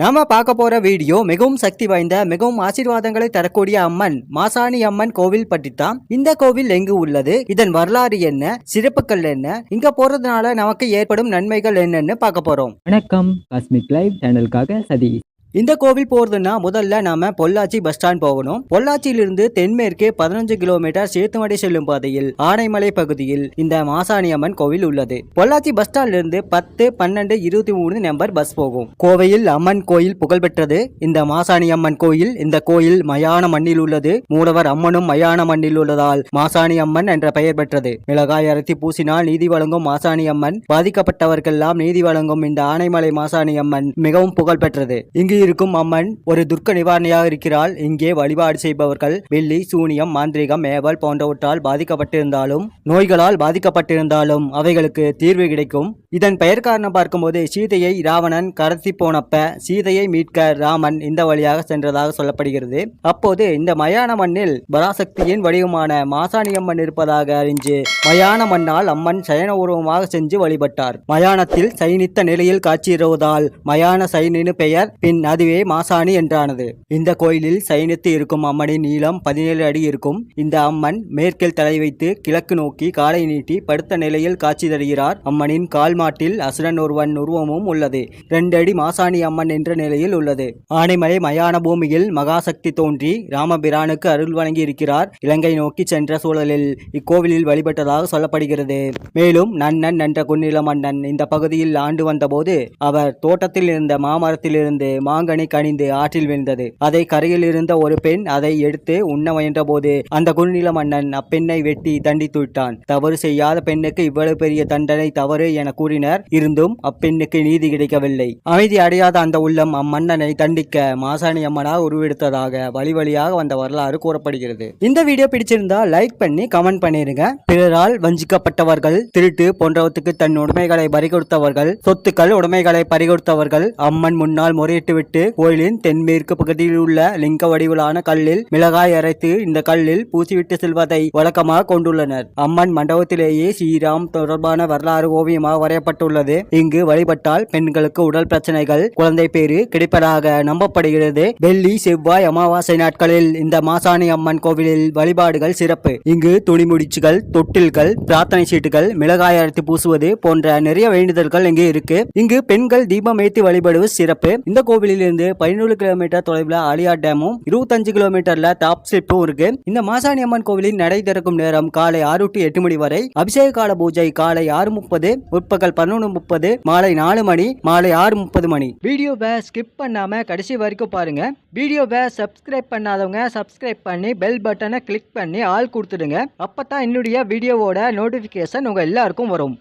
நாம பார்க்க போற வீடியோ மிகவும் சக்தி வாய்ந்த மிகவும் ஆசீர்வாதங்களை தரக்கூடிய அம்மன் மாசாணி அம்மன் கோவில் பற்றி தான் இந்த கோவில் எங்கு உள்ளது? இதன் வரலாறு என்ன? சிறப்புகள் என்ன? இங்க போறதுனால நமக்கு ஏற்படும் நன்மைகள் என்னன்னு பார்க்க போறோம். வணக்கம். காஸ்மிக் லைவ் சேனலுக்காக சதீஷ். இந்த கோவில் போறதுன்னா முதல்ல நாம பொள்ளாச்சி பஸ் ஸ்டாண்ட் போகணும். பொள்ளாச்சியிலிருந்து தென்மேற்கே பதினஞ்சு கிலோமீட்டர் சேத்துமடை செல்லும் பாதையில் ஆனைமலை பகுதியில் இந்த மாசாணி அம்மன் கோவில் உள்ளது. பொள்ளாச்சி பஸ் ஸ்டாண்ட்ல இருந்து பத்து பன்னெண்டு இருபத்தி மூணு நம்பர் பஸ் போகும். கோவையில் அம்மன் கோயில் புகழ்பெற்றது இந்த மாசாணி அம்மன் கோயில் இந்த கோயில் மயான மண்ணில் உள்ளது. மூலவர் அம்மனும் மயான மண்ணில் உள்ளதால் மாசாணி அம்மன் என்ற பெயர் பெற்றது. மிளகாய் அரைத்தி பூசினால் நீதி வழங்கும் மாசாணி அம்மன். பாதிக்கப்பட்டவர்க்கெல்லாம் நீதி வழங்கும் இந்த ஆனைமலை மாசாணி அம்மன் மிகவும் புகழ்பெற்றது இங்கு இருக்கும் அம்மன் ஒரு துர்க்க நிவாரணியாக இருக்கிறாள். இங்கே வழிபாடு செய்பவர்கள் வெள்ளி சூனியம் மாந்திரிகம் மேவல் போன்றவற்றால் பாதிக்கப்பட்டிருந்தாலும் நோய்களால் பாதிக்கப்பட்டிருந்தாலும் அவைகளுக்கு தீர்வு கிடைக்கும். இதன் பெயர் காரணம் பார்க்கும்போது சீதையை ராவணன் கடத்தி போனப்ப சீதையை மீட்க ராமன் இந்த வழியாக சென்றதாக சொல்லப்படுகிறது. அப்போது இந்த மயான மண்ணில் பராசக்தியின் வடிவமான மாசாணியம்மன் இருப்பதாக அறிஞ்சு மயான மண்ணால் அம்மன் சயன உருவமாக செஞ்சு வழிபட்டார். மயானத்தில் சைனித்த நிலையில் காட்சியிருவதால் மயான சைனின்னு பெயர் பின் அதுவே மாசாணி என்றானது. இந்த கோயிலில் சயனித்து இருக்கும் அம்மனின் நீளம் பதினேழு அடி இருக்கும். இந்த அம்மன் மேற்கில் தலை வைத்து கிழக்கு நோக்கி காலை நீட்டி படுத்த நிலையில் காட்சி தருகிறார். அம்மனின் கால் மாட்டில் அசுரன் ஒருவன் உருவமும் உள்ளது. இரண்டு அடி மாசாணி அம்மன் என்ற நிலையில் உள்ளது. ஆனைமலை மயான பூமியில் மகாசக்தி தோன்றி ராமபிரானுக்கு அருள் வழங்கி இருக்கிறார் இலங்கை நோக்கி சென்ற சூழலில் இக்கோவிலில் வழிபட்டதாக சொல்லப்படுகிறது. மேலும் நன்னன் என்ற குன்னில மன்னன் இந்த பகுதியில் ஆண்டு வந்தபோது அவர் தோட்டத்தில் இருந்த மாமரத்திலிருந்து மாங்கனி கனிந்து ஆற்றில் விழுந்தது. அதை கரையில் இருந்த ஒரு பெண் அதை எடுத்து உண்ண முயன்றபோது அந்த குறுநில மன்னன் அப்பெண்ணை வெட்டி தண்டித்து விட்டான். தவறு செய்யாத பெண்ணுக்கு இவ்வளவு பெரிய தண்டனை தவறு என கூறினர். இருந்தும் அப்பெண்ணுக்கு நீதி கிடைக்கவில்லை. அமைதி அடையாத அந்த உள்ளம் அம்மன்னனை தண்டிக்க மாசாணி அம்மனாக உருவெடுத்ததாக வழி வழியாக வந்த வரலாறு கூறப்படுகிறது. இந்த வீடியோ பிடிச்சிருந்தா லைக் பண்ணி கமெண்ட் பண்ணிருங்க. பிறரால் வஞ்சிக்கப்பட்டவர்கள் திருட்டு போன்றவற்றுக்கு தன் உடைமைகளை பறிகொடுத்தவர்கள் சொத்துக்கள் உடைமைகளை பறிகொடுத்தவர்கள் அம்மன் முன்னால் முறையிட்டுவிட்டு கோயிலின் தென்மேற்கு பகுதியில் உள்ள லிங்க வடிவிலான கல்லில் மிளகாய் அரைத்து இந்த கல்லில் பூசிவிட்டு செல்வதை வழக்கமாக கொண்டுள்ளனர். அம்மன் மண்டபத்திலேயே ஸ்ரீராம் தொடர்பான வரலாறு ஓவியமாக வரையப்பட்டுள்ளது. இங்கு வழிபட்டால் பெண்களுக்கு உடல் பிரச்சனைகள் குழந்தை பேரு கிடைப்பதாக நம்பப்படுகிறது. வெள்ளி செவ்வாய் அமாவாசை நாட்களில் இந்த மாசாணி அம்மன் கோவிலில் வழிபாடுகள் சிறப்பு. இங்கு துணிமுடிச்சுகள் தொட்டில்கள் பிரார்த்தனை சீட்டுகள் மிளகாய் அரைத்து பூசுவது போன்ற நிறைய வேண்டுதல்கள் இங்கு இருக்கு. இங்கு பெண்கள் தீபம் ஏற்றி வழிபடுவது சிறப்பு. இந்த கோவிலில் இருந்து பதினேழு கிலோமீட்டர் தொலைவில் ஆலியா டேமும் இருபத்தஞ்சு கிலோமீட்டர்ல டாப் ஸ்லிப்பும் இருக்கு. இந்த மாசாணி அம்மன் கோவிலின் நடை திறக்கும் நேரம் காலை ஆறு டு எட்டு மணி வரை. அபிஷேக கால பூஜை காலை ஆறு முப்பது முற்பகல் பதினொன்று முப்பது மாலை நாலு மணி மாலை ஆறு முப்பது மணி. வீடியோவை ஸ்கிப் பண்ணாம கடைசி வரைக்கும் பாருங்க. வீடியோவை சப்ஸ்கிரைப் பண்ணாதவங்க சப்ஸ்கிரைப் பண்ணி பெல் பட்டனை கிளிக் பண்ணி ஆள் கொடுத்துடுங்க. அப்பதான் என்னுடைய வீடியோவோட நோட்டிபிகேஷன் உங்க எல்லாருக்கும் வரும்.